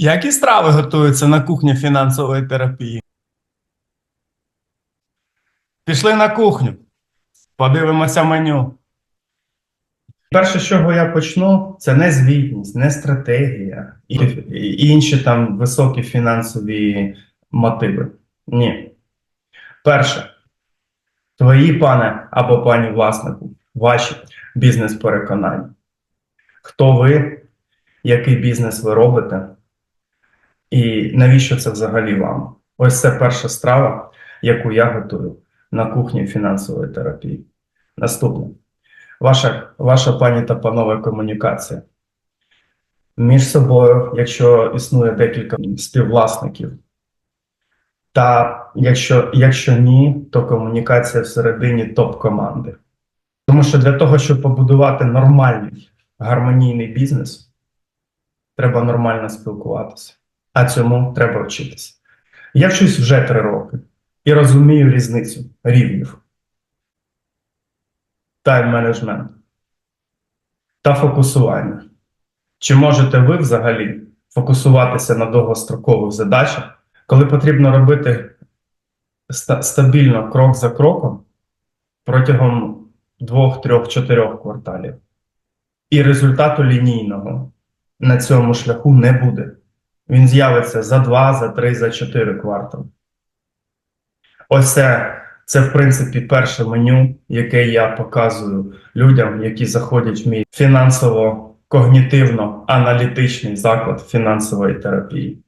Які страви готуються на кухні фінансової терапії? Пішли на кухню. Подивимося меню. Перше, з чого я почну, це не звітність, не стратегія і інші там високі фінансові мотиви. Ні. Перше, твої пане або пані власнику, ваші бізнес-переконання. Хто ви, який бізнес ви робите, і навіщо це взагалі вам? Ось це перша страва, яку я готую на кухні фінансової терапії. Наступне. Ваша, ваша пані та панове комунікація. Між собою, якщо існує декілька співвласників, та якщо, якщо ні, то комунікація всередині топ-команди. Тому що для того, щоб побудувати нормальний гармонійний бізнес, треба нормально спілкуватися. А цьому треба вчитися. Я вчусь вже три роки і розумію різницю рівнів тайм-менеджмент та фокусування. Чи можете ви взагалі фокусуватися на довгострокових задачах, коли потрібно робити ста- стабільно крок за кроком протягом двох, трьох, чотирьох кварталів? І результату лінійного на цьому шляху не буде. Він з'явиться за два, за три, за чотири квартали. Ось це, це, в принципі, перше меню, яке я показую людям, які заходять в мій фінансово-когнітивно-аналітичний заклад фінансової терапії.